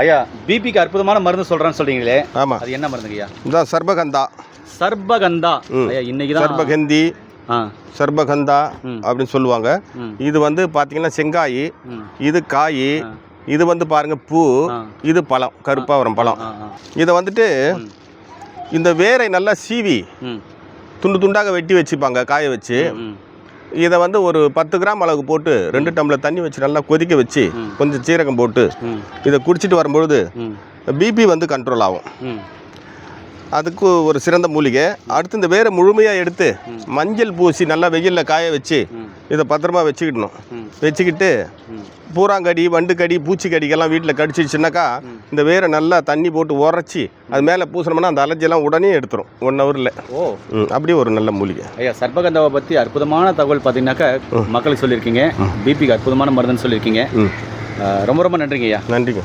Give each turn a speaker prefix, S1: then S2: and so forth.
S1: ஐயா பிபிக்கு அற்புதமான மருந்து சொல்றேன்னு சொல்றீங்களே.
S2: ஆமாம்
S1: அது என்ன மருந்துங்க ஐயா?
S2: இதுதான் சர்பகந்தா.
S1: சர்பகந்தா. ஐயா இன்னைக்கு தான்
S2: சர்பகந்தி சர்பகந்தா. அப்படின்னு சொல்லுவாங்க. இது வந்து பார்த்தீங்கன்னா செங்காய் இது காய். இது வந்து பாருங்க பூ. இது பழம் கருப்பாக வரும் பழம். இதை வந்துட்டு. இந்த வேரை நல்லா சீவி துண்டு துண்டாக வெட்டி வச்சுப்பாங்க காய வச்சு. இதை வந்து ஒரு பத்து கிராம் அளவுக்கு போட்டு ரெண்டு டம்ளர் தண்ணி வச்சு நல்லா கொதிக்க வச்சு. கொஞ்சம் சீரகம் போட்டு இதை குடிச்சிட்டு வரும்பொழுது பிபி வந்து கண்ட்ரோல் ஆகும். அதுக்கு ஒரு சிறந்த மூலிகை. அடுத்து இந்த வேரை முழுமையாக எடுத்து மஞ்சள் பூசி நல்லா வெயிலில் காய வச்சு இதை பத்திரமா வச்சுக்கிடணும். வச்சுக்கிட்டு பூராங்கடி வண்டுக்கடி பூச்சிக்கடிக்கெல்லாம் வீட்டில் கடிச்சிச்சுனாக்கா இந்த வேரை நல்லா தண்ணி போட்டு உரைச்சி அது மேலே பூசணும்னா அந்த அலர்ஜியெல்லாம் உடனே எடுத்துரும் ஒன் ஹவரில்
S1: ஓ.
S2: அப்படியே ஒரு நல்ல மூலிகை.
S1: ஐயா சர்பகந்தாவை பற்றி அற்புதமான தகவல் பார்த்தீங்கன்னாக்கா மக்களுக்கு சொல்லியிருக்கீங்க. பிபிக்கு அற்புதமான மருந்துன்னு சொல்லியிருக்கீங்க. ரொம்ப ரொம்ப நன்றிங்க ஐயா.
S2: நன்றிங்க.